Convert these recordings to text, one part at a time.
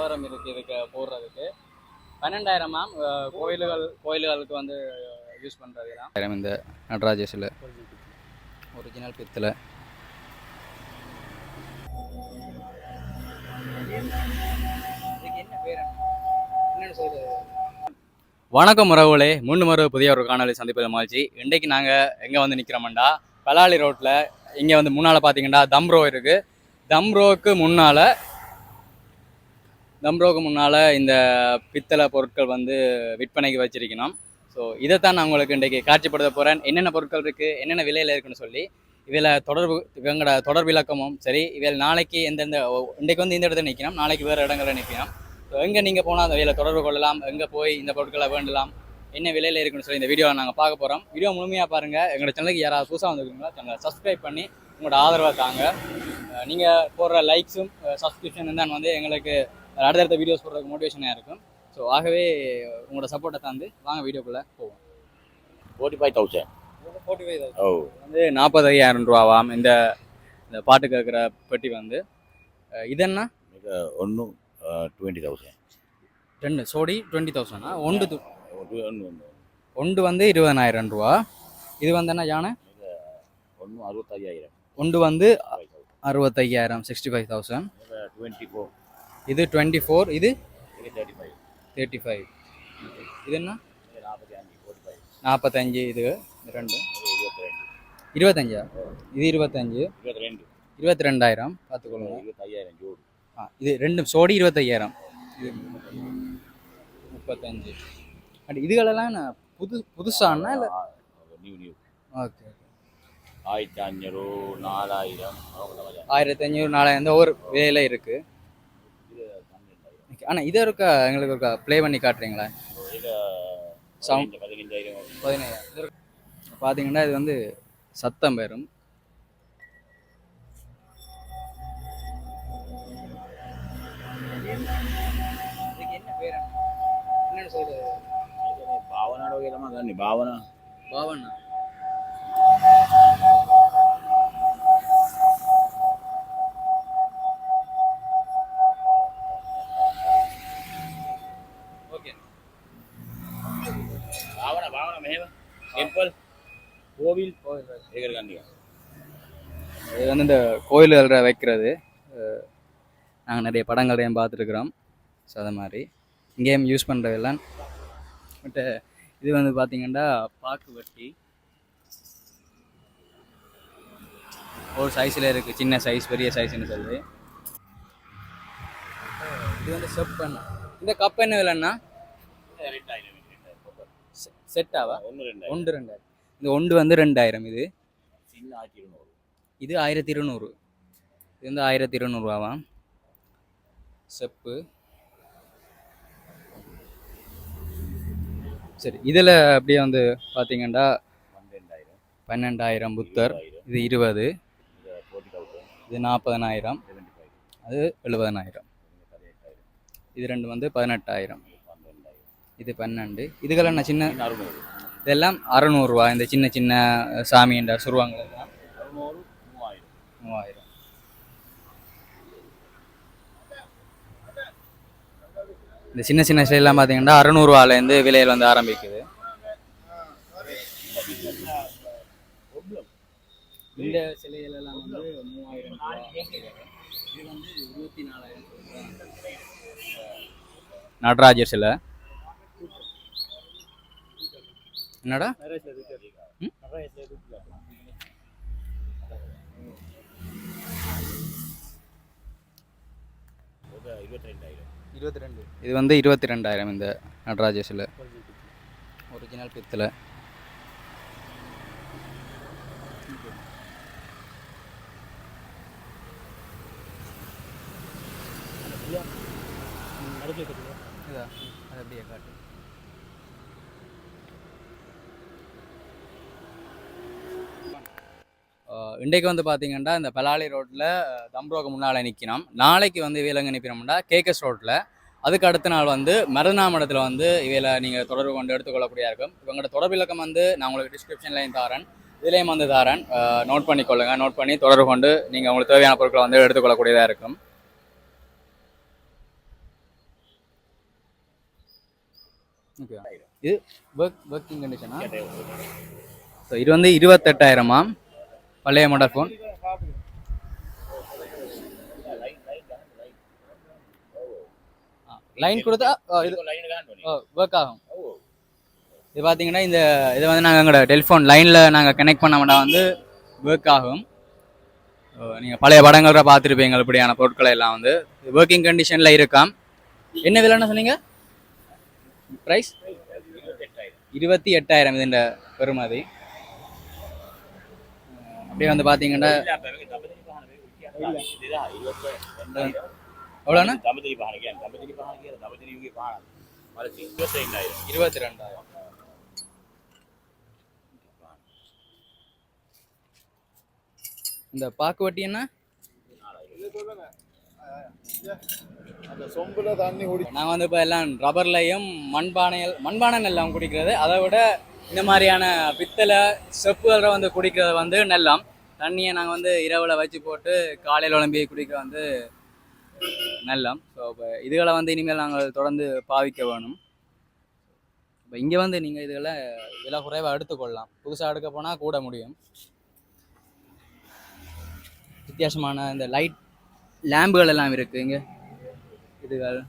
விவரம் இருக்கு இதுக்கு போடுறதுக்கு. பன்னெண்டாயிரமாம் அஹ், கோயில்கள் கோயில்களுக்கு வந்து யூஸ் பண்ணுறது தான். இந்த நடராஜேஷில் ஒரிஜினல் பித்தில் வணக்கம் உறவுகளே. மூணு மறு புதிய ஒரு காணொலி சந்திப்பதில் மகிழ்ச்சி. இன்றைக்கு நாங்கள் எங்கே வந்து நிற்கிறோம்டா பலாலி ரோட்டில் இங்கே வந்து முன்னால் பார்த்தீங்கன்னா தம் ரோ இருக்குது தம் ரோவுக்கு முன்னால் தம்ரோக்கு முன்னால் இந்த பித்தளை பொருட்கள் வந்து விற்பனைக்கு வச்சிருக்கணும். ஸோ இதை தான் நான் உங்களுக்கு இன்றைக்கு காட்சிப்படுத்த போகிறேன் என்னென்ன பொருட்கள் இருக்குது என்னென்ன விலையில் இருக்குன்னு சொல்லி இதில் தொடர்பு இவங்களோட தொடர் விளக்கமும் சரி இதில் நாளைக்கு எந்தெந்த இன்றைக்கு வந்து இந்த இடத்துல நிற்கணும் நாளைக்கு வேறு இடங்களில் நிற்கணும். ஸோ எங்கே நீங்கள் போனால் அந்த விலையில் தொடர்பு கொள்ளலாம் எங்கே போய் இந்த பொருட்களை வேண்டலாம் என்ன விலையில் இருக்குன்னு சொல்லி இந்த வீடியோவை நாங்கள் பார்க்க போகிறோம் வீடியோ முழுமையாக பாருங்கள் எங்களோட சேனலுக்கு யாராவது புதுசாக வந்துருக்கீங்களா சேனலை சப்ஸ்கிரைப் பண்ணி உங்களோட ஆதரவை தாங்க. நீங்கள் போடுற லைக்ஸும் சப்ஸ்கிரிப்ஷன் தான் வந்து எங்களுக்கு அடுத்தடுத்த வீடியோஸ் போடுறதுக்கு மோட்டிவேஷனாக இருக்கும். ஸோ ஆகவே உங்களோட சப்போர்ட்டை தந்து வாங்க வீடியோக்குள்ளே போவோம். Forty five thousand forty five ஓ வந்து நாற்பதையாயிரம் ரூபாவாம் இந்த இந்த பாட்டு கேட்குற பெட்டி வந்து. இதென்ன ஒன்று டுவெண்ட்டி தௌசண்ட் ரெண்டு சோடி டுவெண்ட்டி தௌசண்டா ஒன்று ஒன்று வந்து இருபதனாயிரம் ரூபா. இது வந்து என்ன யானை? ஒன்று அறுபத்தையாயிரம் ஒன்று வந்து அறுபத்தையாயிரம் sixty five thousand twenty four இது டுவெண்ட்டி ஃபோர் இது தேர்ட்டி ஃபைவ் தேர்ட்டி ஃபைவ் இது என்ன நாற்பத்தஞ்சு இது ரெண்டு. இருபத்தஞ்சா? இது இருபத்தஞ்சு. இருபத்தி ரெண்டு. இருபத்தி ரெண்டாயிரம் பார்த்துக்கொள்ளுங்க இருபத்தையாயிரம் ஜோடு. ஆ இது ரெண்டு சோடி இருபத்தையாயிரம். முப்பத்தஞ்சு. அண்ட் இதுகளெல்லாம் புது புதுசானா இல்லை? நியூ நியூ ஓகே ஆயிரத்தி அஞ்சூறு நாலாயிரம். ஆயிரத்தி அஞ்சூறு நாலாயிரம். ஒவ்வொரு விலையில இருக்கு. இது பன்னெண்டாயிரம் ஆனால் இதை இருக்கா எங்களுக்கு இருக்கா ப்ளே பண்ணி காட்டுறீங்களா. பதினஞ்சு பதினஞ்சாயிரம் பதினாயிரம் பார்த்தீங்கன்னா இது வந்து சத்தம் பெறும். இதுக்கு என்ன பேர் இது வந்து இந்த கோயில்களில் வைக்கிறது. நாங்கள் நிறைய படங்களையும் பார்த்துருக்குறோம். ஸோ அது மாதிரி. இங்கேயும் யூஸ் பண்ணுறதெல்லாம் பட்டு இது வந்து பார்த்தீங்கன்னா பாக்கு வட்டி. ஒரு சைஸில் இருக்குது சின்ன சைஸ் பெரிய சைஸ்னு சொல்லுது இது வந்து செப் பண்ண இந்த கப் என்ன விலைன்னா செட்டாவா ஒன்று ரெண்டாயிரம். இந்த ஒன்று வந்து ரெண்டாயிரம் இது. சின்ன ஆயிரத்தி இருநூறு இது ஆயிரத்தி இருநூறு இது வந்து ஆயிரத்தி இருநூறுவாவாம் செப்பு சரி இதில் அப்படியே வந்து பார்த்தீங்கன்னா பன்னெண்டாயிரம் பன்னெண்டாயிரம் புத்தர் இது இருபது இது நாற்பதனாயிரம் அது எழுபதனாயிரம் இது ரெண்டு வந்து பதினெட்டாயிரம் இது பன்னெண்டு இதுக்கெல்லாம் சின்ன சின்ன அறுநூறு இதெல்லாம் அறநூறுவா இந்த சின்ன சின்ன சாமின்ற சுருவாங்க மூவாயிரம் மூவாயிரம். இந்த சின்ன சின்ன சிலையெல்லாம் பார்த்தீங்கன்னா அறநூறுவாலேருந்து விலையில் வந்து ஆரம்பிக்குது. இந்த சிலைகளெல்லாம் வந்து மூவாயிரம் இது வந்து இருபத்தி நாலாயிரம் நடராஜர் சிலை. என்னடா? இருபத்தி ரெண்டு இது வந்து இருபத்தி ரெண்டாயிரம் இந்த நடராஜர் சிலை ஒரிஜினல் பித்தில் இதா அது அப்படியே காட்டு. இன்றைக்கு வந்து பார்த்தீங்கன்னா இந்த பலாலி ரோட்டில் தம்ரோக்கு முன்னால் நிற்கணும் நாளைக்கு வந்து இவையில் நிற்கிறோம்னா கேகஸ் ரோட்டில் அதுக்கு அடுத்த நாள் வந்து மருதநாமடத்தில் வந்து இவையில் நீங்கள் தொடர்பு கொண்டு எடுத்துக்கொள்ளக்கூடியா இருக்கும். இவங்களோட தொடர்பு இலக்கம் வந்து நான் உங்களுக்கு டிஸ்கிரிப்ஷன்லையும் தாரேன். இதுலேயும் வந்து தாரேன். நோட் பண்ணிக்கொள்ளுங்க நோட் பண்ணி தொடர்பு கொண்டு நீங்கள் உங்களுக்கு தேவையான பொருட்களை வந்து எடுத்துக்கொள்ளக்கூடியதாக இருக்கும். ஓகே இது ஒர்க் ஒர்க்கிங் கண்டிஷனா ஸோ இது வந்து இருபத்தெட்டாயிரமா பழைய மாடல் ஃபோன் லைன் கொடுத்தா இது ஒர்க் ஆகும். இது பார்த்தீங்கன்னா இந்த இதை வந்து நாங்கள் எங்களோட டெலிஃபோன் லைனில் நாங்கள் கனெக்ட் பண்ண வந்து ஒர்க் ஆகும். நீங்கள் பழைய படங்களை பார்த்துருப்பீங்க இப்படியான பொருட்களை எல்லாம் வந்து. ஒர்க்கிங் கண்டிஷனில் இருக்காம் என்ன விலைன்னு சொன்னீங்க? ப்ரைஸ் இருபத்தி எட்டாயிரம் இதுன்ற பெறுமதி. அப்படியே வந்து பார்த்தீங்கன்னா எவ்வளோண்ணா? இருபத்தி ரெண்டாயிரம் இந்த பாக்கு வட்டி என்ன? அந்த தண்ணி குடி நாங்கள் வந்து இப்போ எல்லாம் ரப்பர்லையும் மண்பானையில் மண்பானை எல்லாம் குடிக்கிறது. அதை விட இந்த மாதிரியான பித்தளை செப்புகளை வந்து குடிக்கிறது வந்து நல்லம். தண்ணியை நாங்கள் வந்து இரவில் வச்சு போட்டு காலையில் உழம்பி குடிக்க வந்து நல்லம். ஸோ இப்போ இதுகளை வந்து இனிமேல் நாங்கள் தொடர்ந்து பாவிக்க வேணும். இப்போ இங்கே வந்து நீங்கள் இதுகளை விலை குறைவாக எடுத்துக்கொள்ளலாம். புதுசாக எடுக்க போனால் கூட முடியும். வித்தியாசமான இந்த லைட் லேம்புகள் எல்லாம் இருக்குது இங்கே. இதுகள்.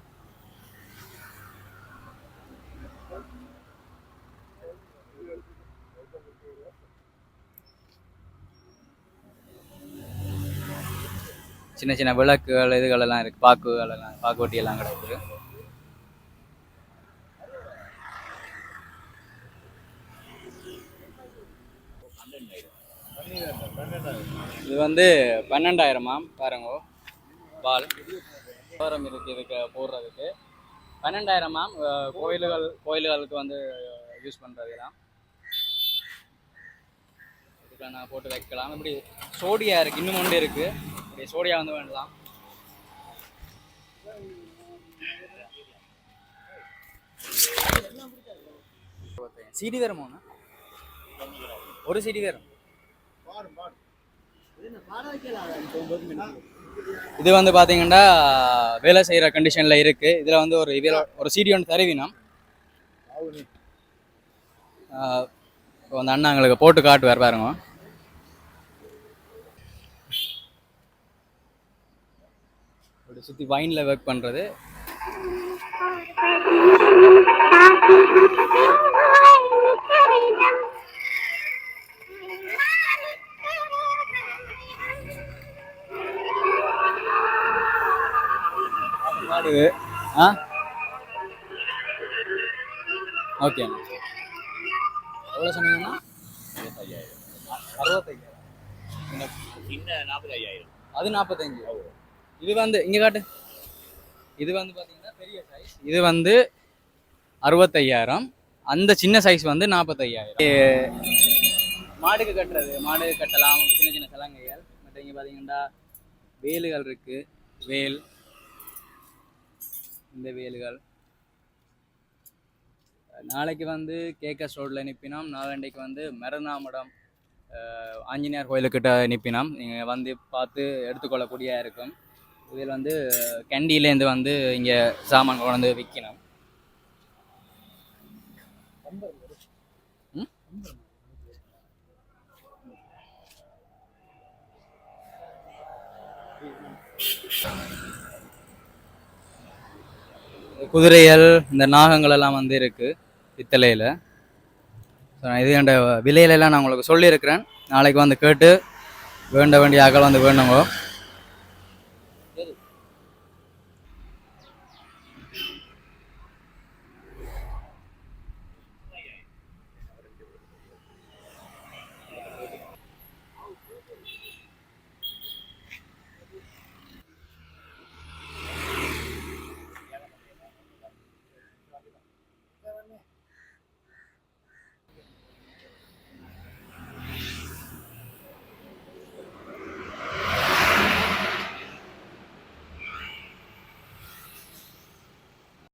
சின்ன சின்ன விளக்குகள் இதுகள் எல்லாம் இருக்குது பாக்குகள் எல்லாம் பாக்குவட்டி எல்லாம் கிடக்குது இது வந்து பன்னெண்டாயிரமா பாருங்க. பால். விவரம் இருக்கு இதுக்கு போடுறதுக்கு. பன்னெண்டாயிரமாம் கோயில்கள் கோயில்களுக்கு வந்து யூஸ் பண்ணுறதுலாம் இதுக்கு நான் போட்டு வைக்கலாம். இப்படி சோடியா இருக்கு. இன்னும் ஒன்று இருக்குது ஓகே சோடியா வந்து வேண்டலாம் சிடி வேறுமா ஒரு சிடி வேறும் இது வந்து பார்த்தீங்கன்னா வேலை செய்கிற கண்டிஷனில் இருக்குது இதில் வந்து ஒரு இதில் ஒரு சிடி ஒன்று தருவினோம் இப்போ அந்த அண்ணா எங்களுக்கு போட்டு காட்டு வேறு பாருங்க. சுத்தி வைன்ல ஒர்க் பண்றது. பாடுது ஆ? ஓகே. எவ்வளோ சொன்னீங்கன்னா? அறுபத்தையாயிரம். அது நாற்பத்தஞ்சு இது வந்து இங்கே காட்டு. இது வந்து பார்த்தீங்கன்னா பெரிய சைஸ் இது வந்து அறுபத்தையாயிரம். அந்த சின்ன சைஸ் வந்து நாற்பத்தையாயிரம் மாடுக்கு கட்டுறது. மாடு கட்டலாம். சின்ன சின்ன சலங்கைகள். மற்ற இங்கே பார்த்தீங்கன்னா வேலுகள் இருக்கு. வேல். இந்த வேலுகள். நாளைக்கு வந்து கேகஸ் ரோட்டில் நிற்பினோம் நாளண்டைக்கு வந்து மருநாமடம் ஆஞ்சநேயர் கோயிலுக்கிட்ட நிற்பினோம் நீங்கள் வந்து பார்த்து எடுத்துக்கொள்ளக்கூடிய இருக்கும். இதில் வந்து கேண்டிலேருந்து வந்து இங்கே சாமான் கொண்டு வந்து விற்கணும். குதிரைகள் இந்த நாகங்கள் எல்லாம் வந்து இருக்கு பித்தளையில் இது என்ற விலையிலெல்லாம் நான் உங்களுக்கு சொல்லியிருக்கிறேன். நாளைக்கு வந்து கேட்டு வேண்ட வேண்டிய ஆக்கள் வந்து வேணுங்கோ.